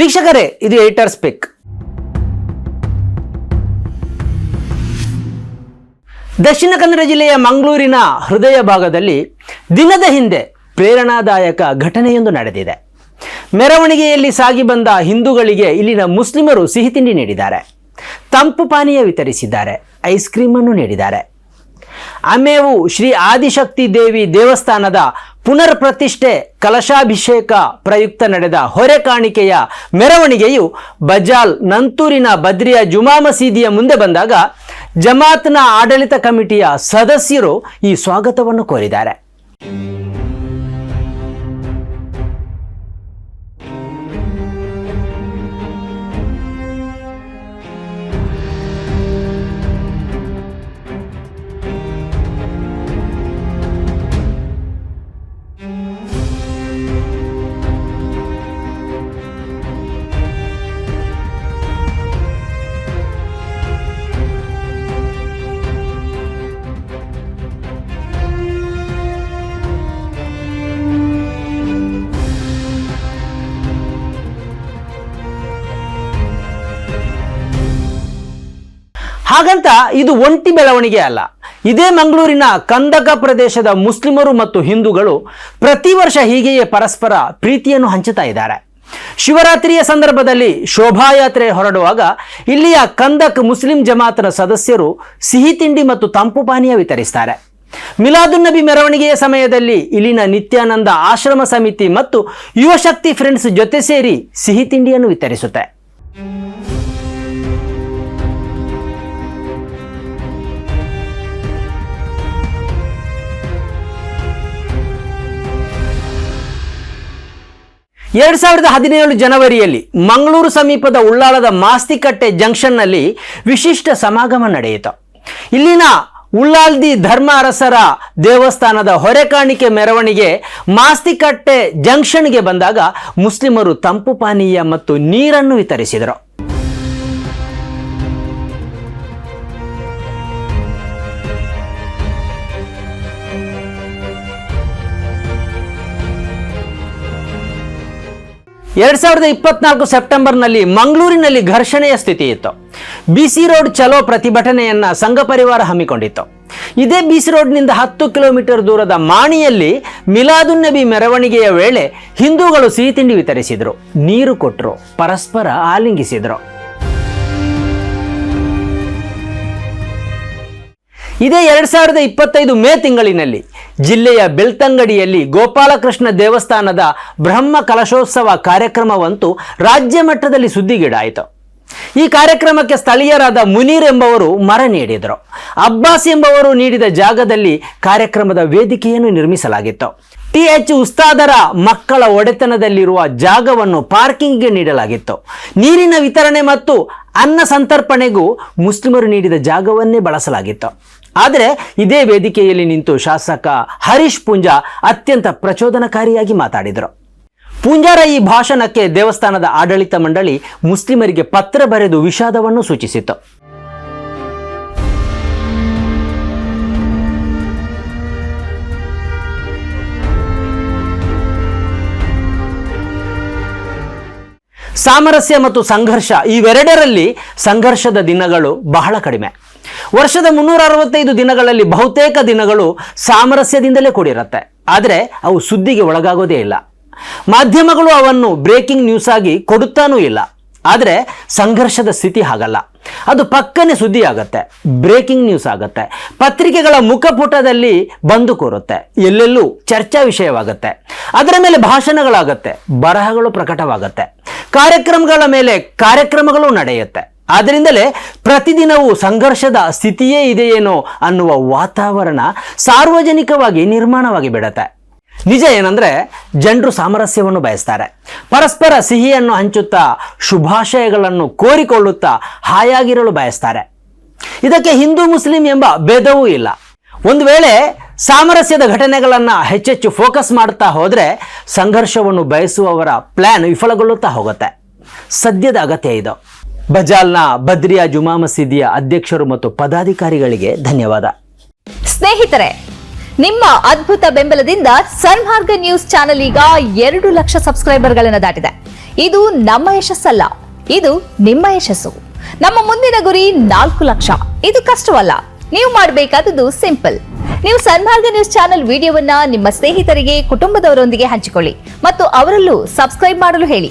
ವೀಕ್ಷಕರೇ, ಇದು ಏಟರ್ ಸ್ಪಿಕ್ ದಕ್ಷಿಣ ಕನ್ನಡ ಜಿಲ್ಲೆಯ ಮಂಗಳೂರಿನ ಹೃದಯ ಭಾಗದಲ್ಲಿ ದಿನದ ಹಿಂದೆ ಪ್ರೇರಣಾದಾಯಕ ಘಟನೆಯೊಂದು ನಡೆದಿದೆ. ಮೆರವಣಿಗೆಯಲ್ಲಿ ಸಾಗಿ ಬಂದ ಹಿಂದೂಗಳಿಗೆ ಇಲ್ಲಿನ ಮುಸ್ಲಿಮರು ಸಿಹಿ ತಿಂಡಿ ನೀಡಿದ್ದಾರೆ. ತಂಪು ಪಾನೀಯ ವಿತರಿಸಿದ್ದಾರೆ. ಐಸ್ ಕ್ರೀಮನ್ನು ನೀಡಿದ್ದಾರೆ. ಅಮೇವು ಶ್ರೀ ಆದಿಶಕ್ತಿ ದೇವಿ ದೇವಸ್ಥಾನದ ಪುನರ್ ಪ್ರತಿಷ್ಠೆ ಕಲಶಾಭಿಷೇಕ ಪ್ರಯುಕ್ತ ನಡೆದ ಹೊರೆ ಕಾಣಿಕೆಯ ಮೆರವಣಿಗೆಯು ಬಜಾಲ್ ನಂತೂರಿನ ಬದ್ರಿಯ ಜುಮಾ ಮಸೀದಿಯ ಮುಂದೆ ಬಂದಾಗ ಜಮಾತ್ನ ಆಡಳಿತ ಕಮಿಟಿಯ ಸದಸ್ಯರು ಈ ಸ್ವಾಗತವನ್ನು ಕೋರಿದ್ದಾರೆ. ಹಾಗಂತ ಇದು ಒಂಟಿ ಬೆಳವಣಿಗೆ ಅಲ್ಲ. ಇದೇ ಮಂಗಳೂರಿನ ಕಂದಕ ಪ್ರದೇಶದ ಮುಸ್ಲಿಮರು ಮತ್ತು ಹಿಂದೂಗಳು ಪ್ರತಿ ವರ್ಷ ಹೀಗೆಯೇ ಪರಸ್ಪರ ಪ್ರೀತಿಯನ್ನು ಹಂಚುತ್ತಾ ಇದ್ದಾರೆ. ಶಿವರಾತ್ರಿಯ ಸಂದರ್ಭದಲ್ಲಿ ಶೋಭಾಯಾತ್ರೆ ಹೊರಡುವಾಗ ಇಲ್ಲಿಯ ಕಂದಕ್ ಮುಸ್ಲಿಂ ಜಮಾತನ ಸದಸ್ಯರು ಸಿಹಿ ತಿಂಡಿ ಮತ್ತು ತಂಪು ಪಾನೀಯ ವಿತರಿಸ್ತಾರೆ. ಮಿಲಾದುನ್ ನಬಿ ಮೆರವಣಿಗೆಯ ಸಮಯದಲ್ಲಿ ಇಲ್ಲಿನ ನಿತ್ಯಾನಂದ ಆಶ್ರಮ ಸಮಿತಿ ಮತ್ತು ಯುವಶಕ್ತಿ ಫ್ರೆಂಡ್ಸ್ ಜೊತೆ ಸೇರಿ ಸಿಹಿ ತಿಂಡಿಯನ್ನು ವಿತರಿಸುತ್ತೆ. ಎರಡ್ ಸಾವಿರದ ಹದಿನೇಳು ಜನವರಿಯಲ್ಲಿ ಮಂಗಳೂರು ಸಮೀಪದ ಉಳ್ಳಾಳದ ಮಾಸ್ತಿಕಟ್ಟೆ ಜಂಕ್ಷನ್ನಲ್ಲಿ ವಿಶಿಷ್ಟ ಸಮಾಗಮ ನಡೆಯಿತು. ಇಲ್ಲಿನ ಉಳ್ಳಾಲ್ದಿ ಧರ್ಮ ಅರಸರ ದೇವಸ್ಥಾನದ ಹೊರೆಕಾಣಿಕೆ ಮೆರವಣಿಗೆ ಮಾಸ್ತಿಕಟ್ಟೆ ಜಂಕ್ಷನ್ಗೆ ಬಂದಾಗ ಮುಸ್ಲಿಮರು ತಂಪು ಪಾನೀಯ ಮತ್ತು ನೀರನ್ನು ವಿತರಿಸಿದರು. ಎರಡ್ ಸಾವಿರದ ಇಪ್ಪತ್ನಾಲ್ಕು ಸೆಪ್ಟೆಂಬರ್ನಲ್ಲಿ ಮಂಗಳೂರಿನಲ್ಲಿ ಘರ್ಷಣೆಯ ಸ್ಥಿತಿ ಇತ್ತು. ಬಿಸಿ ರೋಡ್ ಚಲೋ ಪ್ರತಿಭಟನೆಯನ್ನ ಸಂಘ ಪರಿವಾರ ಹಮ್ಮಿಕೊಂಡಿತ್ತು. ಇದೇ ಬಿಸಿ ರೋಡ್ನಿಂದ ಹತ್ತು ಕಿಲೋಮೀಟರ್ ದೂರದ ಮಾಣಿಯಲ್ಲಿ ಮಿಲಾದುನ್ ನಬಿ ಮೆರವಣಿಗೆಯ ವೇಳೆ ಹಿಂದೂಗಳು ಸಿಹಿ ತಿಂಡಿ ವಿತರಿಸಿದರು. ನೀರು ಕೊಟ್ಟರು ಪರಸ್ಪರ ಆಲಿಂಗಿಸಿದರು. ಇದೇ ಎರಡ್ ಸಾವಿರದ ಇಪ್ಪತ್ತೈದು ಮೇ ತಿಂಗಳಿನಲ್ಲಿ ಜಿಲ್ಲೆಯ ಬೆಳ್ತಂಗಡಿಯಲ್ಲಿ ಗೋಪಾಲಕೃಷ್ಣ ದೇವಸ್ಥಾನದ ಬ್ರಹ್ಮ ಕಲಶೋತ್ಸವ ಕಾರ್ಯಕ್ರಮವಂತೂ ರಾಜ್ಯ ಮಟ್ಟದಲ್ಲಿ ಸುದ್ದಿಗೀಡಾಯಿತು. ಈ ಕಾರ್ಯಕ್ರಮಕ್ಕೆ ಸ್ಥಳೀಯರಾದ ಮುನೀರ್ ಎಂಬವರು ಮರ ನೀಡಿದರು. ಅಬ್ಬಾಸ್ ಎಂಬವರು ನೀಡಿದ ಜಾಗದಲ್ಲಿ ಕಾರ್ಯಕ್ರಮದ ವೇದಿಕೆಯನ್ನು ನಿರ್ಮಿಸಲಾಗಿತ್ತು. ಟಿ ಎಚ್ ಉಸ್ತಾದರ ಮಕ್ಕಳ ಒಡೆತನದಲ್ಲಿರುವ ಜಾಗವನ್ನು ಪಾರ್ಕಿಂಗ್ಗೆ ನೀಡಲಾಗಿತ್ತು. ನೀರಿನ ವಿತರಣೆ ಮತ್ತು ಅನ್ನ ಸಂತರ್ಪಣೆಗೂ ಮುಸ್ಲಿಮರು ನೀಡಿದ ಜಾಗವನ್ನೇ ಬಳಸಲಾಗಿತ್ತು. ಆದರೆ ಇದೇ ವೇದಿಕೆಯಲ್ಲಿ ನಿಂತು ಶಾಸಕ ಹರೀಶ್ ಪೂಂಜಾ ಅತ್ಯಂತ ಪ್ರಚೋದನಕಾರಿಯಾಗಿ ಮಾತಾಡಿದರು. ಪೂಂಜಾರ ಈ ಭಾಷಣಕ್ಕೆ ದೇವಸ್ಥಾನದ ಆಡಳಿತ ಮಂಡಳಿ ಮುಸ್ಲಿಮರಿಗೆ ಪತ್ರ ಬರೆದು ವಿಷಾದವನ್ನು ಸೂಚಿಸಿತು ಸಾಮರಸ್ಯ ಮತ್ತು ಸಂಘರ್ಷ ಇವೆರಡರಲ್ಲಿ ಸಂಘರ್ಷದ ದಿನಗಳು ಬಹಳ ಕಡಿಮೆ. ವರ್ಷದ ಮುನ್ನೂರ ಅರವತ್ತೈದು ದಿನಗಳಲ್ಲಿ ಬಹುತೇಕ ದಿನಗಳು ಸಾಮರಸ್ಯದಿಂದಲೇ ಕೂಡಿರುತ್ತೆ. ಆದರೆ ಅವು ಸುದ್ದಿಗೆ ಒಳಗಾಗೋದೇ ಇಲ್ಲ. ಮಾಧ್ಯಮಗಳು ಅವನ್ನು ಬ್ರೇಕಿಂಗ್ ನ್ಯೂಸ್ ಆಗಿ ಕೊಡುತ್ತಾನೂ ಇಲ್ಲ. ಆದರೆ ಸಂಘರ್ಷದ ಸ್ಥಿತಿ ಹಾಗಲ್ಲ. ಅದು ಪಕ್ಕನೆ ಸುದ್ದಿ ಆಗತ್ತೆ ಬ್ರೇಕಿಂಗ್ ನ್ಯೂಸ್ ಆಗತ್ತೆ. ಪತ್ರಿಕೆಗಳ ಮುಖಪುಟದಲ್ಲಿ ಬಂದು ಕೂರುತ್ತೆ. ಎಲ್ಲೆಲ್ಲೂ ಚರ್ಚಾ ವಿಷಯವಾಗುತ್ತೆ. ಅದರ ಮೇಲೆ ಭಾಷಣಗಳಾಗತ್ತೆ. ಬರಹಗಳು ಪ್ರಕಟವಾಗತ್ತೆ. ಕಾರ್ಯಕ್ರಮಗಳ ಮೇಲೆ ಕಾರ್ಯಕ್ರಮಗಳು ನಡೆಯುತ್ತೆ. ಆದ್ದರಿಂದಲೇ ಪ್ರತಿದಿನವೂ ಸಂಘರ್ಷದ ಸ್ಥಿತಿಯೇ ಇದೆಯೇನೋ ಅನ್ನುವ ವಾತಾವರಣ ಸಾರ್ವಜನಿಕವಾಗಿ ನಿರ್ಮಾಣವಾಗಿ ಬಿಡತ್ತೆ. ನಿಜ ಏನಂದ್ರೆ ಜನರು ಸಾಮರಸ್ಯವನ್ನು ಬಯಸ್ತಾರೆ. ಪರಸ್ಪರ ಸಿಹಿಯನ್ನು ಹಂಚುತ್ತಾ ಶುಭಾಶಯಗಳನ್ನು ಕೋರಿಕೊಳ್ಳುತ್ತಾ ಹಾಯಾಗಿರಲು ಬಯಸ್ತಾರೆ. ಇದಕ್ಕೆ ಹಿಂದೂ ಮುಸ್ಲಿಂ ಎಂಬ ಭೇದವೂ ಇಲ್ಲ. ಒಂದು ವೇಳೆ ಸಾಮರಸ್ಯದ ಘಟನೆಗಳನ್ನು ಹೆಚ್ಚೆಚ್ಚು ಫೋಕಸ್ ಮಾಡ್ತಾ ಹೋದರೆ ಸಂಘರ್ಷವನ್ನು ಬಯಸುವವರ ಪ್ಲ್ಯಾನ್ ವಿಫಲಗೊಳ್ಳುತ್ತಾ ಹೋಗುತ್ತೆ. ಸದ್ಯದ ಅಗತ್ಯ ಇದು. ಬಜಾಲ್ನ ಬದ್ರಿಯಾ ಜುಮಾ ಮಸೀದಿಯ ಅಧ್ಯಕ್ಷರು ಮತ್ತು ಪದಾಧಿಕಾರಿಗಳಿಗೆ ಧನ್ಯವಾದ. ಸ್ನೇಹಿತರೆ, ನಿಮ್ಮ ಅದ್ಭುತ ಬೆಂಬಲದಿಂದ ಸನ್ಮಾರ್ಗ ನ್ಯೂಸ್ ಚಾನೆಲ್ ಈಗ ಎರಡು ಲಕ್ಷ ಸಬ್ಸ್ಕ್ರೈಬರ್ಗಳನ್ನು ದಾಟಿದೆ. ಇದು ನಮ್ಮ ಯಶಸ್ಸಲ್ಲ, ಇದು ನಿಮ್ಮ ಯಶಸ್ಸು. ನಮ್ಮ ಮುಂದಿನ ಗುರಿ ನಾಲ್ಕು ಲಕ್ಷ. ಇದು ಕಷ್ಟವಲ್ಲ, ನೀವು ಮಾಡಬೇಕಾದದ್ದು ಸಿಂಪಲ್. ನೀವು ಸನ್ಮಾರ್ಗ ನ್ಯೂಸ್ ಚಾನೆಲ್ ವಿಡಿಯೋವನ್ನ ನಿಮ್ಮ ಸ್ನೇಹಿತರಿಗೆ, ಕುಟುಂಬದವರೊಂದಿಗೆ ಹಂಚಿಕೊಳ್ಳಿ ಮತ್ತು ಅವರಲ್ಲೂ ಸಬ್ಸ್ಕ್ರೈಬ್ ಮಾಡಲು ಹೇಳಿ.